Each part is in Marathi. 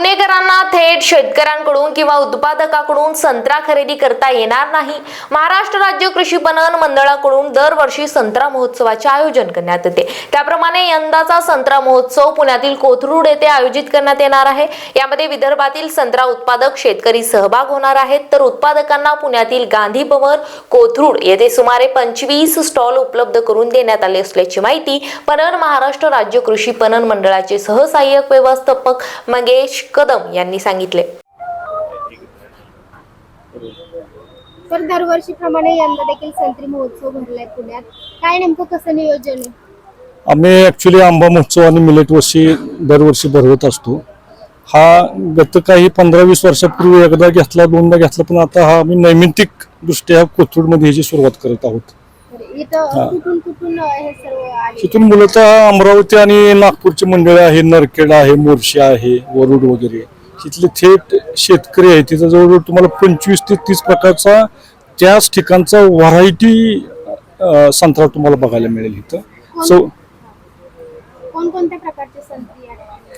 पुणेकरांना थेट शेतकऱ्यांकडून किंवा उत्पादकाकडून संत्रा खरेदी करता येणार नाही. महाराष्ट्र राज्य कृषी पणन मंडळाकडून दरवर्षी संत्रा महोत्सवाचे आयोजन करण्यात येते. त्याप्रमाणे यंदाचा संत्रा महोत्सव पुण्यातील कोथरूड येथे आयोजित करण्यात येणार आहे. यामध्ये विदर्भातील संत्रा उत्पादक शेतकरी सहभाग होणार आहेत. तर उत्पादकांना पुण्यातील गांधी भवन कोथरूड येथे सुमारे पंचवीस स्टॉल उपलब्ध करून देण्यात आले असल्याची माहिती पणन महाराष्ट्र राज्य कृषी पणन मंडळाचे सहसहाय्यक व्यवस्थापक मंगेश कदम यांनी सांगितले. तर दरवर्षीप्रमाणे यंदा देखील संत्री महोत्सव भरलाय पुण्यात. काय नेमकं कसं नियोजन आहे? आम्ही ॲक्च्युली आंबा महोत्सव आणि मिलेट वर्षी दरवर्षी भरवत असतो. हा गत काही पंधरा वीस वर्षापूर्वी एकदा घेतला दोनदा घेतला पण आता हा आम्ही नैमित्तिक दृष्ट्या कोथरूडमध्ये ह्याची सुरुवात करत आहोत. इथं कुठून कुठून अं, हे सर्व आले? तिथून मूलतः अमरावती आणि नागपूरची मंडळी आहे नरखेड आहे मोर्शी आहे वरुड वगैरे. तिथले थेट शेतकरी आहे तिथं जवळजवळ तुम्हाला पंचवीस ते तीस प्रकारचा त्याच ठिकाणचा व्हरायटी संत्रा तुम्हाला बघायला मिळेल इथं. सो कोणकोणत्या प्रकारचे संत्री आहेत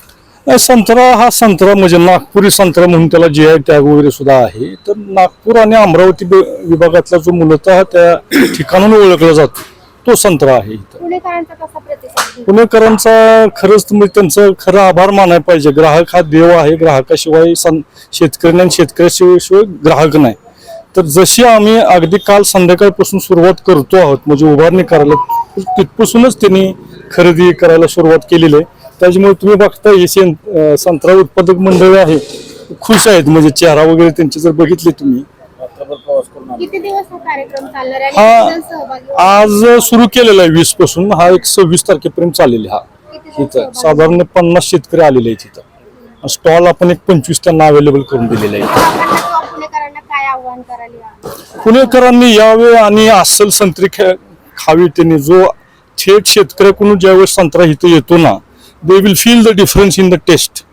संत्रा हा संत्रा म्हणजे नागपुरी संत्रा म्हणून त्याला जी आय टॅग वगैरे सुद्धा आहे. तर नागपूर आणि अमरावती विभागातला जो मूलतः त्या ठिकाणाहून ओळखला जातो तो संत्रा आहे इथं. पुणेकरांचा खरंच तुम्ही त्यांचं खरं आभार मानायला पाहिजे. ग्राहक हा देव आहे. ग्राहकाशिवाय सं शेतकरी आणि शेतकऱ्याशिवाय शिवाय ग्राहक नाही. तर जशी आम्ही अगदी काल संध्याकाळपासून सुरुवात करतो आहोत म्हणजे उभारणी करायला तिथपासूनच त्यांनी खरेदी करायला सुरुवात केलेली आहे. त्याच्यामुळे तुम्ही बघता हे शेण संत्रा उत्पादक मंडळी आहे खुश आहेत म्हणजे चेहरा वगैरे त्यांचे जर बघितले तुम्ही. किती दिवस हा कार्यक्रम चालणार आहे हा आणि किती जण सहभागी होणार? आज सुरू केलेला आहे वीसपासून. हा एक सव्वीस तारखेपर्यंत चाललेला आहे हा. किती जण इथं सहभागी साधारण पन्नास शेतकरी आलेले आहेत इथं. स्टॉल आपण एक पंचवीस त्यांना अवेलेबल करून दिलेले आहे. ग्राहकांना किंवा पुणेकरांना काय आव्हान करायला पुणेकरांनी यावे आणि अस्सल संत्री खे- खावी त्यांनी. जो थेट शेतकऱ्याकडून ज्यावेळेस संत्रा इथं येतो ना they will feel the difference in the taste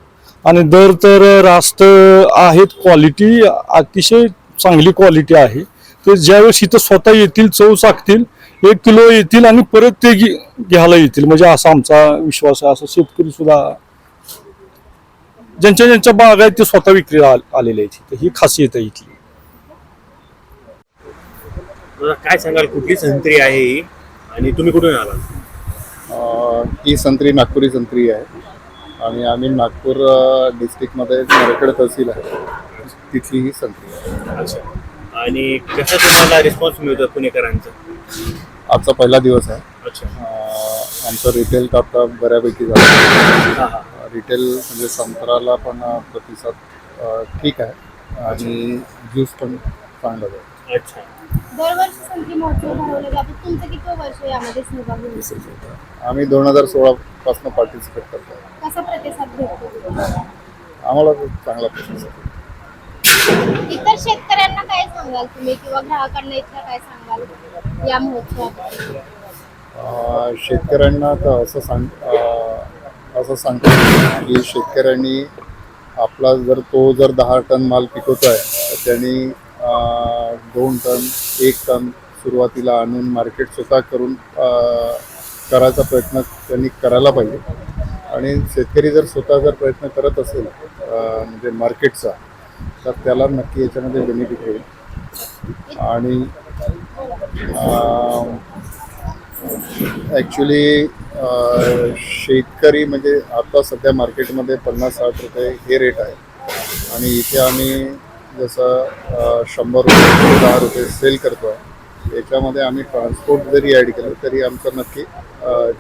आणि दर तर रास्त आहेत क्वालिटी अतिशय चांगली क्वालिटी आहे. ते ज्यावेळेस इथं स्वतः येतील चव चाकतील एक किलो येतील आणि परत ते घ्यायला येतील. म्हणजे असा आमचा विश्वास आहे. असं शेतकरी सुद्धा ज्यांच्या ज्यांच्या बाग आहेत ते स्वतः विक्रीला आलेले आहेत. इथं. ही खासियत आहे इथली. काय सांगाल? कुठली संत्री आहे ही? आणि तुम्ही कुठून आला ही संत्री नागपुरी संत्री आहे. आणि आम्ही नागपूर डिस्ट्रिक्टमध्ये नरखेड तहसील आहे. तिथली ही संत्री आहे. अच्छा. आणि कसा तुम्हाला रिस्पॉन्स मिळतो पुणेकरांचा? आजचा पहिला दिवस आहे. अच्छा. अ, आमचं रिटेल तर आता बऱ्यापैकी झालं. हा हा. रिटेल म्हणजे संत्राला पण प्रतिसाद अ, ठीक आहे. आणि ज्यूस पण चांगलं आहे. अच्छा. दरवर्षी संत्री महोत्सव भरवला जातो. तुमचं किती वर्ष यामध्ये सहभागी होईल आम्ही दोन हजार सोळापासून पार्टिसिपेट करतो. कसा प्रतिसाद भेटतो? तुम्हाला? आम्हाला खूप चांगला प्रतिसाद आहे. इतर शेतकऱ्यांना काय सांगाल तुम्ही? किंवा ग्राहकांना काय सांगाल या महोत्सवात? अ, शेतकऱ्यांना तर असं सांग अ, असं सांगतो की शेतकऱ्यांनी आपला जर तो जर दहा टन माल पिकवतो आहे तर त्यांनी दोन टन एक टन सुरुवातीला आणून मार्केट स्वतः करून करायचा प्रयत्न त्यांनी करायला पाहिजे. आणि शेतकरी जर स्वतः जर प्रयत्न करत असेल म्हणजे मार्केटचा तर त्याला नक्की याच्यामध्ये बेनिफिट होईल. आणि ॲक्च्युली शेतकरी म्हणजे आता सध्या मार्केटमध्ये पन्नास साठ रुपये हे रेट आहे. आणि इथे आम्ही जसं शंभर रुपये दहा रुपये सेल करतो आहे याच्यामध्ये आम्ही ट्रान्सपोर्ट जरी ॲड केलं तरी आमचं नक्की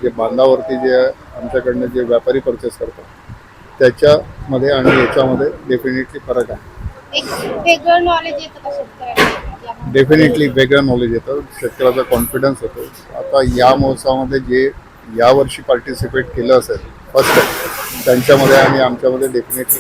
जे बांधावरती जे आमच्याकडनं जे व्यापारी परचेस करतात त्याच्यामध्ये आणि याच्यामध्ये डेफिनेटली फरक आहे. एक वेगळं नॉलेज येतं का शेतकऱ्यांना? यामध्ये? डेफिनेटली वेगळं नॉलेज येतं. शेतकऱ्याचा कॉन्फिडन्स होतो. आता या महोत्सवामध्ये जे यावर्षी पार्टिसिपेट केलं असेल फर्स्ट त्यांच्यामध्ये आणि आमच्यामध्ये डेफिनेटली